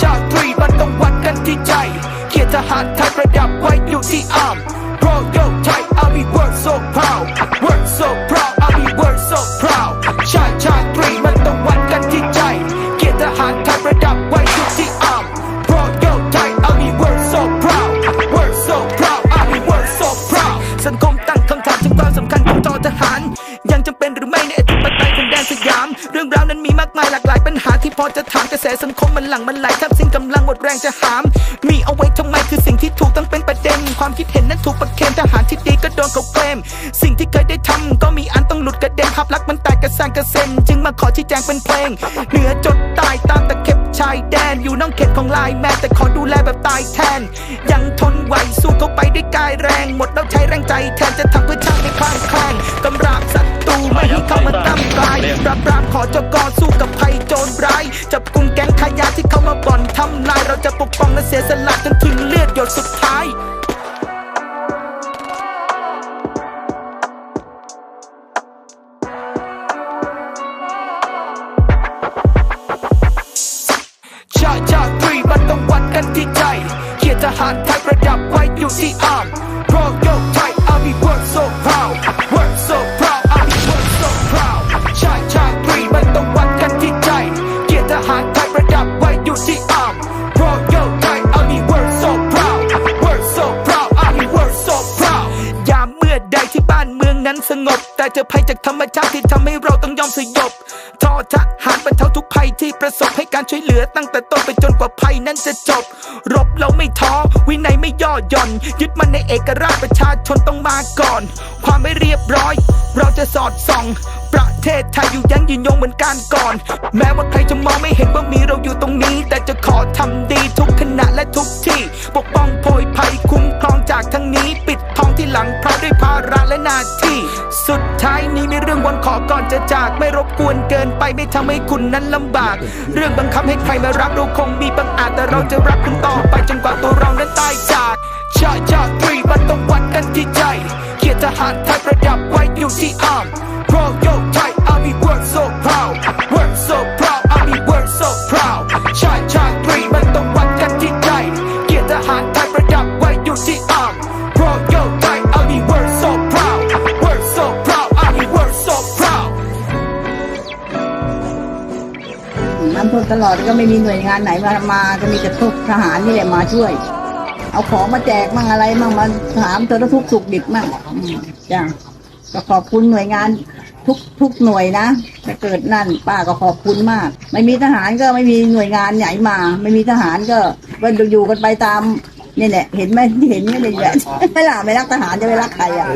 ชาตรีมันต้องวัดกันที่ใจ เกียรติทหารไทยประดับไว้อยู่ที่อาม หรือไม่ในอธิปไตยของแดนสยาม เรื่องราวนั้นมีมากมายหลากหลายปัญหาที่พอจะถามกระแสสังคมมันหลังมันไหลแทบสิ้นกำลังหมดแรงจะหาม มีเอาไว้ทำไมคือสิ่งที่ถูกต้องเป็นประเด็น ความคิดเห็นนั้นถูกประเคนทหารที่ดีก็โดนเขาเคลมสิ่งที่เคยได้ทำก็มีอันต้องหลุดกระเด็นภาพลักษณ์มันแตกกระสานกระเซ็นจึงมาขอชี้แจงเป็นเพลง เหนือจดใต้ตามตะเข็บชายแดนอยู่น้องเขตของลายแม่แต่ขอดูแลแบบตายแทน ยังทนไหวสู้เข้าไปด้วยกายแรงหมดแล้วใช้ ขอจกอสู้กับภัยโจรร้ายจับกลุ่มแก๊งขายาที่เข้ามาบ่อนทำลาย เราจะปกป้องและเสียสละจนถึงเลือดหยดสุดท้ายชาชาตรีมันต้องวัดกันที่ใจเกียรติทหารไทยประดับไว้อยู่ที่อาม จับไว้อยู่ที่อาร์ม Royal Thai Army work so proud work so proud I Army work so proud ยามเมื่อใดที่บ้านเมืองนั้นสงบ แต่เจอภัยจากธรรมชาติที่ทำให้เราต้องยอมสยบ ทหารบรรเทาทุกภัยที่ประสบให้การช่วยเหลือตั้งแต่ต้นไปจนกว่าภัยนั้นจะจบ รบเราไม่ท้อ วินัยไม่ย่อหย่อน ยึดมันในเอกราชประชาชนต้องมาก่อน ความไม่เรียบร้อย เราจะสอดส่อง ประเทศไทยอยู่ยั้งยืนยงเหมือนการก่อน แม้ว่าใครจะมองไม่เห็นว่ามีเราอยู่ตรงนี้ แต่จะขอทำดีทุกขณะและทุกที่ ปกป้องโพยภัยคุ้มครองจากทั้งนี้ สุดท้ายนี้มีเรื่องวนขอก่อนจะจาก ไม่รบกวนเกินไปไม่ทำให้คุณนั้นลำบาก เรื่องบังคับให้ใครมารักเราคงมีบางอาจแต่เราจะรักคุณต่อไปจนกว่าตัวเรานั้นตายจากชาชาตรีมันต้องวัดกันที่ใจเกียรติทหารไทยประดับไว้อยู่ที่อาร์ม Royal น้ำท่วมตลอดก็ไม่มีหน่วยงานไหนมามาก็มีแต่พวกทหารนี่แหละมาช่วย เอาของมาแจกมั่งอะไรมั่งมาถามตัวทุกข์สุขดิบมั่งจ้ะก็ขอบคุณหน่วยงานทุกทุกหน่วยนะถ้าเกิดนั่นป้าก็ขอบคุณมาก ไม่มีทหารก็ไม่มีหน่วยงานไหนมา ไม่มีทหารก็ก็อยู่กันไปตามนี่แหละเห็นไหมเห็นนี่เลยแหละไม่ล่ะไม่รักทหารจะไปรักใครอะ